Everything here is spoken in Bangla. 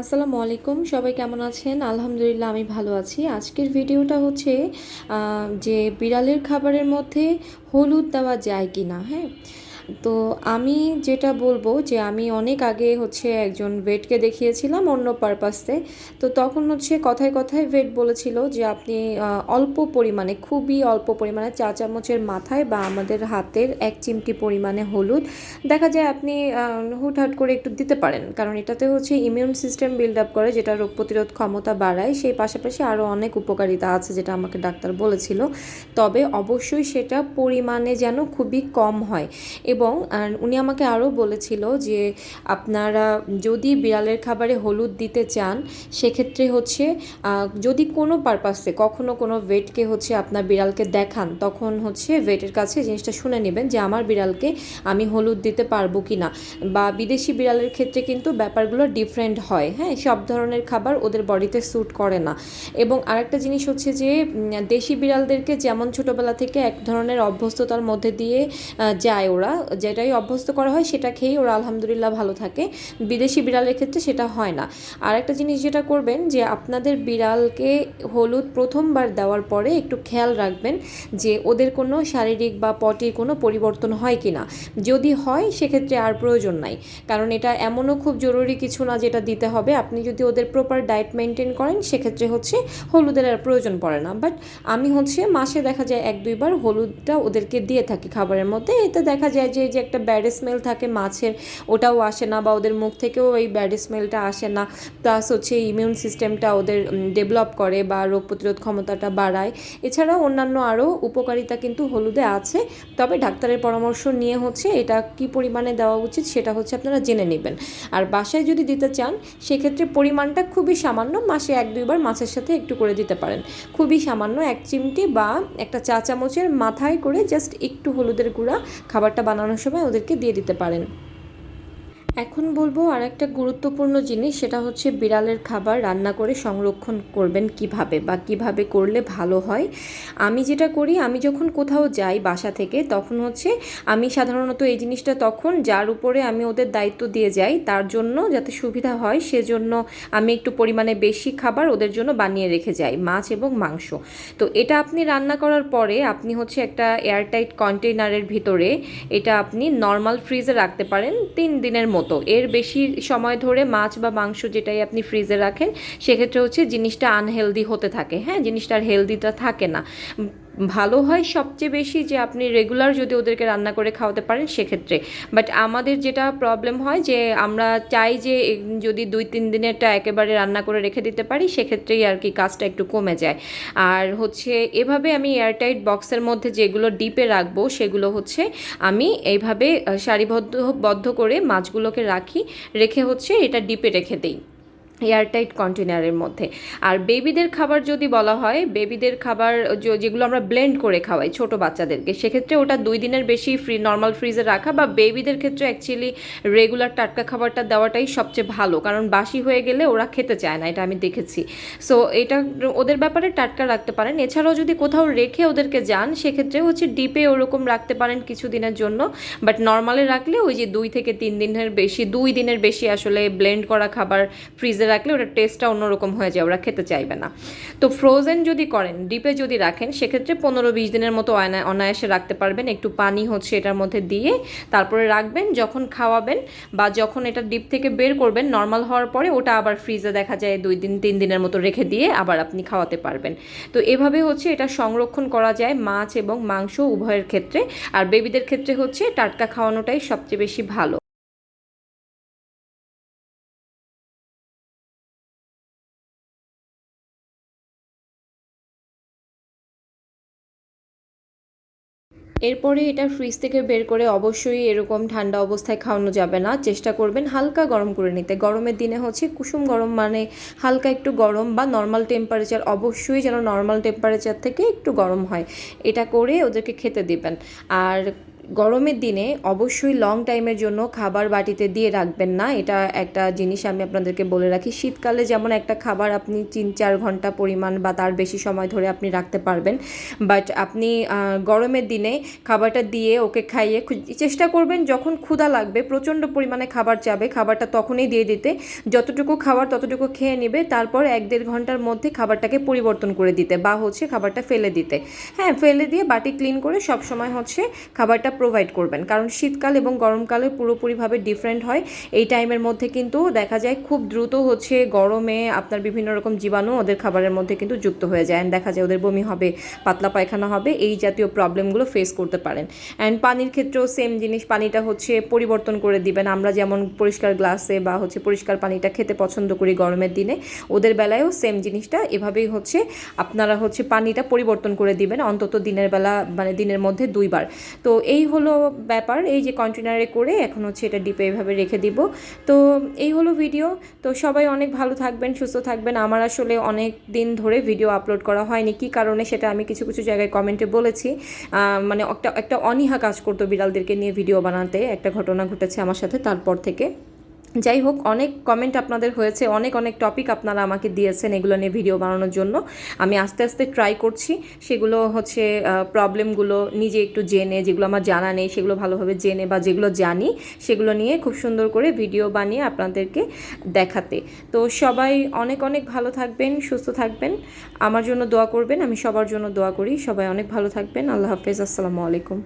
আসসালামু আলাইকুম, সবাই কেমন আছেন? আলহামদুলিল্লাহ, আমি ভালো আছি। আজকের ভিডিওটা হচ্ছে যে বিড়ালের খাবারের মধ্যে হলুদ দেওয়া যায় কি না হ্যাঁ? তো আমি যেটা বলব যে আমি অনেক আগে হচ্ছে একজন ভেটকে দেখিয়েছিলাম অন্য পারপাসে তো তখন হচ্ছে কথায় কথায় ভেট বলেছিল যে আপনি অল্প পরিমাণে, খুবই অল্প পরিমাণে চা চামচের মাথায় বা আমাদের হাতের এক চিমটি পরিমাণে হলুদ, দেখা যায় আপনি হুটহাট করে একটু দিতে পারেন। কারণ এটাতে হচ্ছে ইমিউন সিস্টেম বিল্ড আপ করে, যেটা রোগ প্রতিরোধ ক্ষমতা বাড়ায়, সেই পাশাপাশি আরও অনেক উপকারিতা আছে যেটা আমাকে ডাক্তার বলেছিল। তবে অবশ্যই সেটা পরিমাণে যেন খুবই কম হয়। এবং উনি আমাকে আরও বলেছিল যে আপনারা যদি বিড়ালের খাবারে হলুদ দিতে চান, সেক্ষেত্রে হচ্ছে যদি কোনো পারপাসে কখনো কোনো ভেটকে হচ্ছে আপনার বিড়ালকে দেখান, তখন হচ্ছে ভেটের কাছে জিনিসটা শুনে নেবেন যে আমার বিড়ালকে আমি হলুদ দিতে পারব কি না বা বিদেশি বিড়ালের ক্ষেত্রে কিন্তু ব্যাপারগুলো ডিফারেন্ট হয় হ্যাঁ? সব ধরনের খাবার ওদের বডিতে স্যুট করে না। এবং আরেকটা জিনিস হচ্ছে যে দেশি বিড়ালদেরকে যেমন ছোটোবেলা থেকে এক ধরনের অভ্যস্ততার মধ্যে দিয়ে যায় ওরা যেটাই অভ্যস্ত করা হয় সেটা খেয়েই ওরা আলহামদুলিল্লাহ ভালো থাকে। বিদেশি বিড়ালের ক্ষেত্রে সেটা হয় না। আর একটা জিনিস যেটা করবেন যে আপনাদের বিড়ালকে হলুদ প্রথমবার দেওয়ার পরে একটু খেয়াল রাখবেন যে ওদের কোনো শারীরিক বা পটির কোনো পরিবর্তন হয় কি না যদি হয়, সেক্ষেত্রে আর প্রয়োজন নাই। কারণ এটা এমনও খুব জরুরি কিছু না যেটা দিতে হবে। আপনি যদি ওদের প্রপার ডায়েট মেনটেন করেন, সেক্ষেত্রে হচ্ছে হলুদের আর প্রয়োজন পড়ে না। বাট আমি হচ্ছে মাসে দেখা যায় এক দুইবার হলুদটা ওদেরকে দিয়ে থাকি খাবারের মধ্যে। এতে দেখা যায় যে যে একটা ব্যাড স্মেল থাকে মাছের, ওটাও আসে না বা ওদের মুখ থেকেও এই ব্যাড স্মেলটা আসে না। প্লাস হচ্ছে ইমিউন সিস্টেমটা ওদের ডেভেলপ করে বা রোগ প্রতিরোধ ক্ষমতাটা বাড়ায়। এছাড়াও অন্যান্য আরও উপকারিতা কিন্তু হলুদে আছে। তবে ডাক্তারের পরামর্শ নিয়ে হচ্ছে এটা কি পরিমাণে দেওয়া উচিত সেটা হচ্ছে আপনারা জেনে নেবেন। আর বাসায় যদি দিতে চান, সেক্ষেত্রে পরিমাণটা খুবই সামান্য, মাসে এক, দুইবার মাছের সাথে একটু করে দিতে পারেন। খুবই সামান্য এক চিমটি বা একটা চা চামচের মাথায় করে জাস্ট একটু হলুদের গুঁড়া, খাবারটা বানানোর সময় ওদেরকে দিয়ে দিতে পারেন। এখন বলব আর একটা গুরুত্বপূর্ণ জিনিস, সেটা হচ্ছে বিড়ালের খাবার রান্না করে সংরক্ষণ করবেন কীভাবে বা কীভাবে করলে ভালো হয়। আমি যেটা করি, আমি যখন কোথাও যাই বাসা থেকে, তখন হচ্ছে আমি সাধারণত এই জিনিসটা তখন যার উপরে আমি ওদের দায়িত্ব দিয়ে যাই, তার জন্য যাতে সুবিধা হয়, সেজন্য আমি একটু পরিমাণে বেশি খাবার ওদের জন্য বানিয়ে রেখে যাই, মাছ এবং মাংস। তো এটা আপনি রান্না করার পরে আপনি হচ্ছে একটা এয়ারটাইট কন্টেইনারের ভিতরে এটা আপনি নর্মাল ফ্রিজে রাখতে পারেন তিন দিনের মতো। এর বেশি সময় ধরে মাছ বা মাংস যেটাই আপনি ফ্রিজে রাখেন, সেক্ষেত্রে হচ্ছে জিনিসটা আনহেলদি হতে থাকে। হ্যাঁ জিনিসটার হেলদিটা থাকে না। ভালো হয় সবচেয়ে বেশি যে আপনি রেগুলার যদি ওদেরকে রান্না করে খাওয়াতে পারেন সেক্ষেত্রে। বাট আমাদের যেটা প্রবলেম হয় যে আমরা চাই যে যদি দুই তিন দিনেরটা একেবারে রান্না করে রেখে দিতে পারি, সেক্ষেত্রেই আর কি কাজটা একটু কমে যায়। আর হচ্ছে এভাবে আমি এয়ারটাইট বক্সের মধ্যে যেগুলো ডিপে রাখব, সেগুলো হচ্ছে আমি এইভাবে সারিবদ্ধ, বদ্ধ করে মাছগুলোকে রাখি, রেখে হচ্ছে এটা ডিপে রেখে দিই। এয়ারটাইট কন্টেনারের মধ্যে। আর বেবিদের খাবার যদি বলা হয়, বেবিদের খাবার যেগুলো আমরা ব্লেন্ড করে খাওয়াই ছোট বাচ্চাদেরকে, সেক্ষেত্রে ওটা দুই দিনের বেশি ফ্রি, নর্মাল ফ্রিজে রাখা বা বেবিদের ক্ষেত্রে অ্যাকচুয়ালি রেগুলার টাটকা খাবারটা দেওয়াটাই সবচেয়ে ভালো। কারণ বাসি হয়ে গেলে ওরা খেতে চায় না, এটা আমি দেখেছি। সো এটা ওদের ব্যাপারে টাটকা রাখতে পারেন। এছাড়াও যদি কোথাও রেখে ওদেরকে যান, সেক্ষেত্রে হচ্ছে ডিপে ওরকম রাখতে পারেন কিছু দিনের জন্য। বাট নর্মালে রাখলে ওই যে দুই থেকে তিন দিনের বেশি, দুই দিনের বেশি আসলে ব্লেন্ড করা খাবার ফ্রিজে রাখলে ওটার টেস্টটা অন্যরকম হয়ে যায়, ওরা খেতে চাইবে না। তো ফ্রোজেন যদি করেন ডিপে যদি রাখেন, সেক্ষেত্রে পনেরো বিশ দিনের মতো অনা- অনায়াসে রাখতে পারবেন। একটু পানি হচ্ছে এটার মধ্যে দিয়ে তারপরে রাখবেন, যখন খাওয়াবেন বা যখন এটা ডিপ থেকে বের করবেন নর্মাল হওয়ার পরে ওটা আবার ফ্রিজে দেখা যায় দুই দিন, তিন দিনের মতো রেখে দিয়ে আবার আপনি খাওয়াতে পারবেন। তো এভাবে হচ্ছে এটা সংরক্ষণ করা যায় মাছ এবং মাংস উভয়ের ক্ষেত্রে। আর বেবিদের ক্ষেত্রে হচ্ছে টাটকা খাওয়ানোটাই সবচেয়ে বেশি ভালো। এরপরে এটা ফ্রিজ থেকে বের করে অবশ্যই এরকম ঠান্ডা অবস্থায় খাওয়ানো যাবে না। চেষ্টা করবেন হালকা গরম করে নিতে। গরমের দিনে হচ্ছে কুসুম গরম মানে হালকা একটু গরম বা নর্মাল টেম্পারেচার অবশ্যই যেন নর্মাল টেম্পারেচার থেকে একটু গরম হয়। এটা করে ওদেরকে খেতে দিবেন। আর গরমের দিনে অবশ্যই লং টাইমের জন্য খাবার বাটিতে দিয়ে রাখবেন না। এটা একটা জিনিস আমি আপনাদেরকে বলে রাখি। শীতকালে যেমন একটা খাবার আপনি তিন চার ঘণ্টা পরিমাণ বা তার বেশি সময় ধরে আপনি রাখতে পারবেন। বাট আপনি গরমের দিনে খাবারটা দিয়ে ওকে খাইয়ে চেষ্টা করবেন যখন ক্ষুধা লাগবে, প্রচণ্ড পরিমাণে খাবার চাবে, খাবারটা তখনই দিয়ে দিতে। যতটুকু খাবার ততটুকু খেয়ে নেবে, তারপর এক দেড় ঘণ্টার মধ্যে খাবারটাকে পরিবর্তন করে দিতে বা হচ্ছে খাবারটা ফেলে দিতে। হ্যাঁ ফেলে দিয়ে বাটি ক্লিন করে সব সময় হচ্ছে খাবারটা প্রোভাইড করবেন। কারণ শীতকাল এবং গরমকালে পুরোপুরিভাবে ডিফারেন্ট হয়। এই টাইমের মধ্যে কিন্তু দেখা যায় খুব দ্রুত হচ্ছে গরমে আপনার বিভিন্ন রকম জীবাণু ওদের খাবারের মধ্যে কিন্তু যুক্ত হয়ে যায়। অ্যান্ড দেখা যায় ওদের বমি হবে, পাতলা পায়খানা হবে, এই জাতীয় প্রবলেমগুলো ফেস করতে পারেন। অ্যান্ড পানির ক্ষেত্রেও সেম জিনিস, পানিটা হচ্ছে পরিবর্তন করে দিবেন। আমরা যেমন পরিষ্কার গ্লাসে বা হচ্ছে পরিষ্কার পানিটা খেতে পছন্দ করি গরমের দিনে, ওদের বেলায়ও সেম জিনিসটা। এভাবেই হচ্ছে আপনারা হচ্ছে পানিটা পরিবর্তন করে দিবেন অন্তত দিনের বেলা মানে দিনের মধ্যে দুইবার। তো এই হলো ব্যাপার, এই যে কন্টেনারে করে এখন হচ্ছে এটা ডিপে এইভাবে রেখে দিব। তো এই হলো ভিডিও তো সবাই অনেক ভালো থাকবেন, সুস্থ থাকবেন। আমার আসলে অনেক দিন ধরে ভিডিও আপলোড করা হয়নি। কি কারণে সেটা আমি কিছু কিছু জায়গায় কমেন্টে বলেছি। মানে একটা একটা অনীহা কাজ করতো বিড়ালদেরকে নিয়ে ভিডিও বানাতে। একটা ঘটনা ঘটেছে আমার সাথে তারপর থেকে। যাই হোক অনেক কমেন্ট আপনাদের হয়েছে, অনেক অনেক টপিক আপনারা আমাকে দিয়েছেন এগুলো নিয়ে ভিডিও বানানোর জন্য। আমি আস্তে আস্তে ট্রাই করছি। সেগুলো হচ্ছে প্রবলেমগুলো নিজে একটু জেনে, যেগুলো আমার জানা নেই, সেগুলো ভালোভাবে জেনে বা যেগুলো জানি, সেগুলো নিয়ে খুব সুন্দর করে ভিডিও বানিয়ে আপনাদেরকে দেখাতে। তো সবাই অনেক অনেক ভালো থাকবেন, সুস্থ থাকবেন। আমার জন্য দোয়া করবেন, আমি সবার জন্য দোয়া করি। সবাই অনেক ভালো থাকবেন। আল্লাহ হাফেজ। আসসালামু আলাইকুম।